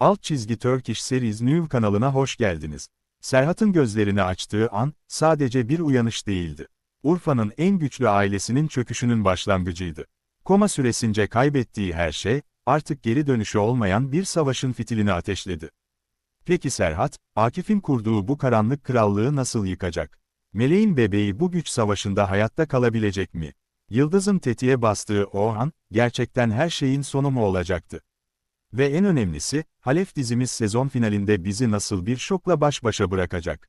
Alt çizgi Turkish Series New kanalına hoş geldiniz. Serhat'ın gözlerini açtığı an, sadece bir uyanış değildi. Urfa'nın en güçlü ailesinin çöküşünün başlangıcıydı. Koma süresince kaybettiği her şey, artık geri dönüşü olmayan bir savaşın fitilini ateşledi. Peki Serhat, Akif'in kurduğu bu karanlık krallığı nasıl yıkacak? Meleğin bebeği bu güç savaşında hayatta kalabilecek mi? Yıldız'ın tetiğe bastığı o an, gerçekten her şeyin sonu mu olacaktı? Ve en önemlisi, Halef dizimiz sezon finalinde bizi nasıl bir şokla baş başa bırakacak?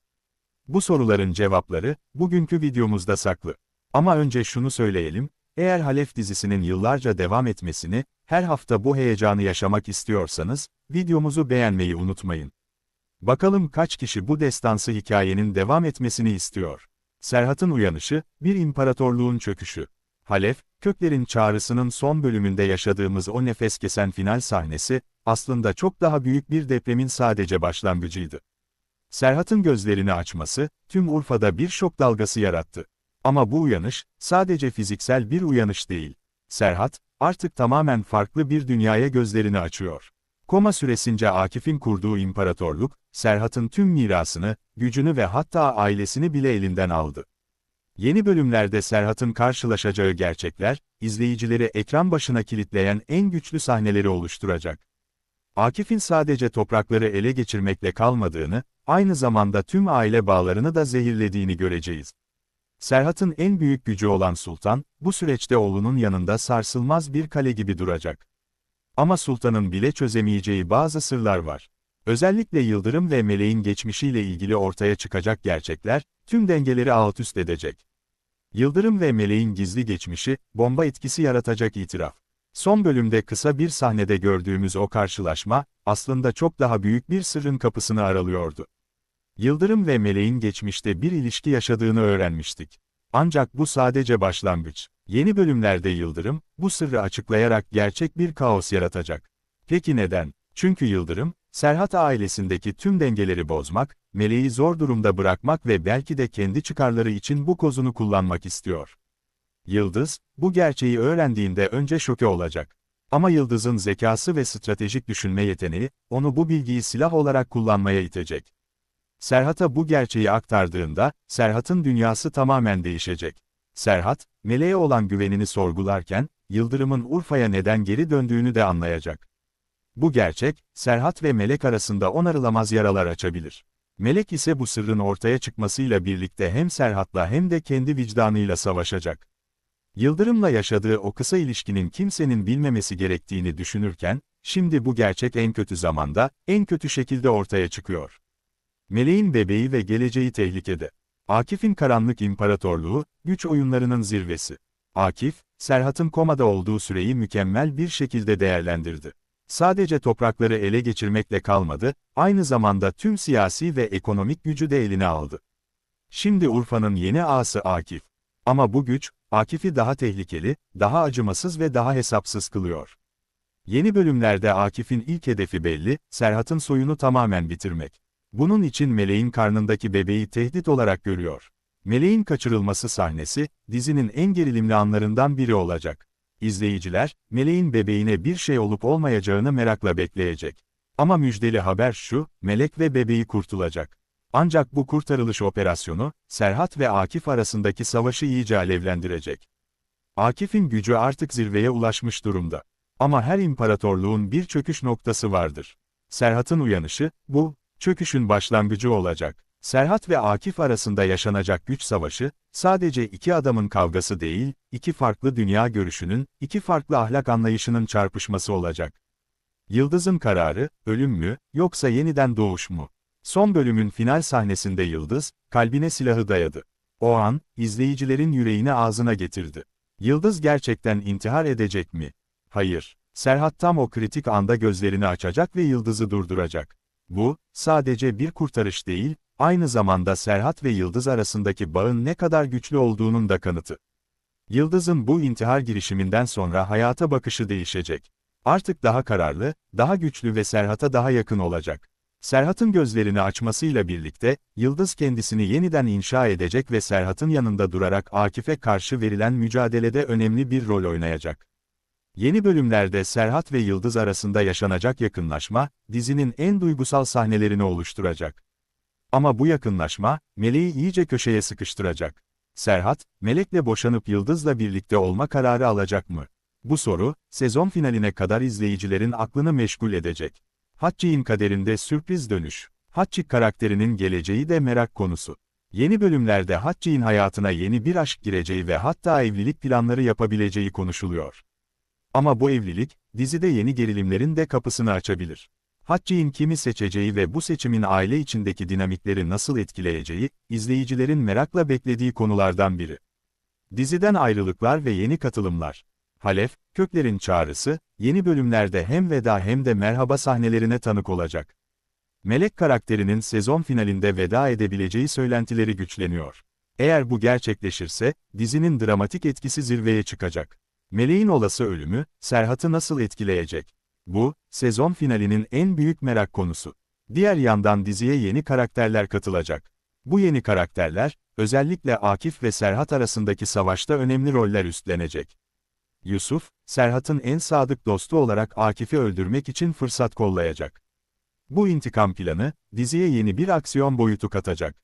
Bu soruların cevapları, bugünkü videomuzda saklı. Ama önce şunu söyleyelim, eğer Halef dizisinin yıllarca devam etmesini, her hafta bu heyecanı yaşamak istiyorsanız, videomuzu beğenmeyi unutmayın. Bakalım kaç kişi bu destansı hikayenin devam etmesini istiyor? Serhat'ın uyanışı, bir imparatorluğun çöküşü. Halef, Kökler'in çağrısının son bölümünde yaşadığımız o nefes kesen final sahnesi, aslında çok daha büyük bir depremin sadece başlangıcıydı. Serhat'ın gözlerini açması, tüm Urfa'da bir şok dalgası yarattı. Ama bu uyanış, sadece fiziksel bir uyanış değil. Serhat, artık tamamen farklı bir dünyaya gözlerini açıyor. Koma süresince Akif'in kurduğu imparatorluk, Serhat'ın tüm mirasını, gücünü ve hatta ailesini bile elinden aldı. Yeni bölümlerde Serhat'ın karşılaşacağı gerçekler, izleyicileri ekran başına kilitleyen en güçlü sahneleri oluşturacak. Akif'in sadece toprakları ele geçirmekle kalmadığını, aynı zamanda tüm aile bağlarını da zehirlediğini göreceğiz. Serhat'ın en büyük gücü olan Sultan, bu süreçte oğlunun yanında sarsılmaz bir kale gibi duracak. Ama Sultan'ın bile çözemeyeceği bazı sırlar var. Özellikle Yıldırım ve Meleğin geçmişiyle ilgili ortaya çıkacak gerçekler, tüm dengeleri alt üst edecek. Yıldırım ve Meleğin gizli geçmişi, bomba etkisi yaratacak itiraf. Son bölümde kısa bir sahnede gördüğümüz o karşılaşma, aslında çok daha büyük bir sırrın kapısını aralıyordu. Yıldırım ve Meleğin geçmişte bir ilişki yaşadığını öğrenmiştik. Ancak bu sadece başlangıç. Yeni bölümlerde Yıldırım, bu sırrı açıklayarak gerçek bir kaos yaratacak. Peki neden? Çünkü Yıldırım, Serhat ailesindeki tüm dengeleri bozmak, Meleği zor durumda bırakmak ve belki de kendi çıkarları için bu kozunu kullanmak istiyor. Yıldız, bu gerçeği öğrendiğinde önce şoke olacak. Ama Yıldız'ın zekası ve stratejik düşünme yeteneği, onu bu bilgiyi silah olarak kullanmaya itecek. Serhat'a bu gerçeği aktardığında, Serhat'ın dünyası tamamen değişecek. Serhat, Meleğe olan güvenini sorgularken, Yıldırım'ın Urfa'ya neden geri döndüğünü de anlayacak. Bu gerçek, Serhat ve Melek arasında onarılamaz yaralar açabilir. Melek ise bu sırrın ortaya çıkmasıyla birlikte hem Serhat'la hem de kendi vicdanıyla savaşacak. Yıldırım'la yaşadığı o kısa ilişkinin kimsenin bilmemesi gerektiğini düşünürken, şimdi bu gerçek en kötü zamanda, en kötü şekilde ortaya çıkıyor. Meleğin bebeği ve geleceği tehlikede. Akif'in karanlık imparatorluğu, güç oyunlarının zirvesi. Akif, Serhat'ın komada olduğu süreyi mükemmel bir şekilde değerlendirdi. Sadece toprakları ele geçirmekle kalmadı, aynı zamanda tüm siyasi ve ekonomik gücü de eline aldı. Şimdi Urfa'nın yeni ağası Akif. Ama bu güç, Akif'i daha tehlikeli, daha acımasız ve daha hesapsız kılıyor. Yeni bölümlerde Akif'in ilk hedefi belli, Serhat'ın soyunu tamamen bitirmek. Bunun için Meleğin karnındaki bebeği tehdit olarak görüyor. Meleğin kaçırılması sahnesi, dizinin en gerilimli anlarından biri olacak. İzleyiciler, Meleğin bebeğine bir şey olup olmayacağını merakla bekleyecek. Ama müjdeli haber şu, Melek ve bebeği kurtulacak. Ancak bu kurtarılış operasyonu, Serhat ve Akif arasındaki savaşı iyice alevlendirecek. Akif'in gücü artık zirveye ulaşmış durumda. Ama her imparatorluğun bir çöküş noktası vardır. Serhat'ın uyanışı, bu, çöküşün başlangıcı olacak. Serhat ve Akif arasında yaşanacak güç savaşı, sadece iki adamın kavgası değil, iki farklı dünya görüşünün, iki farklı ahlak anlayışının çarpışması olacak. Yıldız'ın kararı, ölüm mü, yoksa yeniden doğuş mu? Son bölümün final sahnesinde Yıldız, kalbine silahı dayadı. O an, izleyicilerin yüreğini ağzına getirdi. Yıldız gerçekten intihar edecek mi? Hayır. Serhat tam o kritik anda gözlerini açacak ve Yıldız'ı durduracak. Bu, sadece bir kurtarış değil, aynı zamanda Serhat ve Yıldız arasındaki bağın ne kadar güçlü olduğunun da kanıtı. Yıldız'ın bu intihar girişiminden sonra hayata bakışı değişecek. Artık daha kararlı, daha güçlü ve Serhat'a daha yakın olacak. Serhat'ın gözlerini açmasıyla birlikte, Yıldız kendisini yeniden inşa edecek ve Serhat'ın yanında durarak Akif'e karşı verilen mücadelede önemli bir rol oynayacak. Yeni bölümlerde Serhat ve Yıldız arasında yaşanacak yakınlaşma, dizinin en duygusal sahnelerini oluşturacak. Ama bu yakınlaşma, Melek'i iyice köşeye sıkıştıracak. Serhat, Melek'le boşanıp Yıldız'la birlikte olma kararı alacak mı? Bu soru, sezon finaline kadar izleyicilerin aklını meşgul edecek. Hatçi'nin kaderinde sürpriz dönüş. Hatçi karakterinin geleceği de merak konusu. Yeni bölümlerde Hatçi'nin hayatına yeni bir aşk gireceği ve hatta evlilik planları yapabileceği konuşuluyor. Ama bu evlilik, dizide yeni gerilimlerin de kapısını açabilir. Hatçi'nin kimi seçeceği ve bu seçimin aile içindeki dinamikleri nasıl etkileyeceği, izleyicilerin merakla beklediği konulardan biri. Diziden ayrılıklar ve yeni katılımlar. Halef, Kökler'in çağrısı, yeni bölümlerde hem veda hem de merhaba sahnelerine tanık olacak. Melek karakterinin sezon finalinde veda edebileceği söylentileri güçleniyor. Eğer bu gerçekleşirse, dizinin dramatik etkisi zirveye çıkacak. Meleğin olası ölümü, Serhat'ı nasıl etkileyecek? Bu, sezon finalinin en büyük merak konusu. Diğer yandan diziye yeni karakterler katılacak. Bu yeni karakterler, özellikle Akif ve Serhat arasındaki savaşta önemli roller üstlenecek. Yusuf, Serhat'ın en sadık dostu olarak Akif'i öldürmek için fırsat kollayacak. Bu intikam planı, diziye yeni bir aksiyon boyutu katacak.